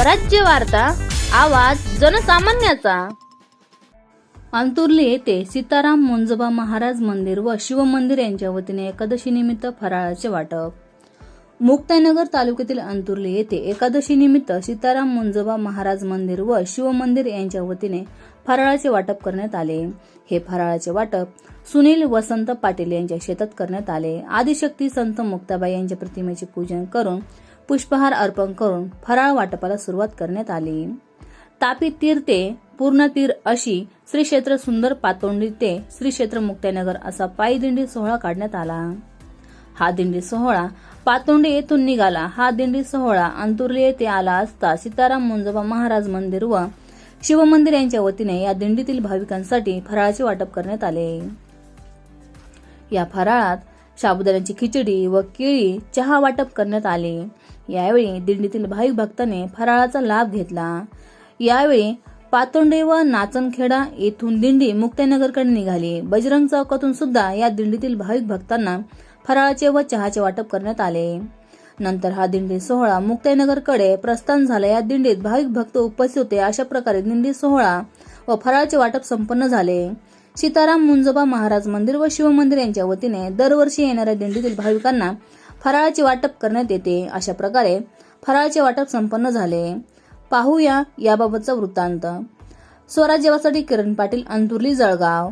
स्वराज्य वार्ता आवाज जनसामान्याचा. अंतुर्ली येथे सीताराम मुंजोबा महाराज मंदिर व शिवमंदिर यांच्या वतीने एकादशी निमित्त फराळाचे वाटप. मुक्तानगर तालुक्यातील अंतुर्ली येथे एकादशी निमित्त सीताराम मुंजोबा महाराज मंदिर व शिवमंदिर यांच्या वतीने फराळाचे वाटप करण्यात आले. हे फराळाचे वाटप सुनील वसंत पाटील यांच्या शेतात करण्यात आले. आदिशक्ती संत मुक्ताबाई यांच्या प्रतिमेचे पूजन करून पुष्पहार अर्पण करून फराळ वाटपाला सुरुवात करण्यात आली. तापी तीर ते पूर्ण तीर अशी श्री क्षेत्र सुंदर पातोंडी ते श्री क्षेत्र मुक्तानगर असा पायी दिंडी सोहळा काढण्यात आला. हा दिंडी सोहळा पातोंडी येथून निघाला. हा दिंडी सोहळा अंतुर्ली येथे आला असता सीताराम मुंजोबा महाराज मंदिर व शिवमंदिर यांच्या वतीने या दिंडीतील भाविकांसाठी फराळाचे वाटप करण्यात आले. या फराळात साबुदाण्याची खिचडी व केळी चहा वाटप करण्यात आले. यावेळी दिंडीतील भाविक भक्तांनी फराळाचा लाभ घेतला. यावेळी पातोंडे व नाचनखेडा येथून दिंडी मुक्ताईनगरकडे निघाली. बजरंग चौकातून सुद्धा या दिंडीतील भाविक भक्तांना फराळाचे व चहाचे वाटप करण्यात आले. नंतर हा दिंडी सोहळा मुक्ताईनगरकडे प्रस्थान झाला. या दिंडीत भाविक भक्त उपस्थित होते. अशा प्रकारे दिंडी सोहळा व फराळाचे वाटप संपन्न झाले. सीताराम मुंजोबा महाराज मंदिर व शिवमंदिर यांच्या वतीने दरवर्षी येणाऱ्या दिंडीतील भाविकांना फराळाचे वाटप करण्यात येते. अशा प्रकारे फराळाचे वाटप संपन्न झाले. पाहूया याबाबतचा वृत्तांत. स्वराज्यवासाठी किरण पाटील अंतुर्ली जळगाव.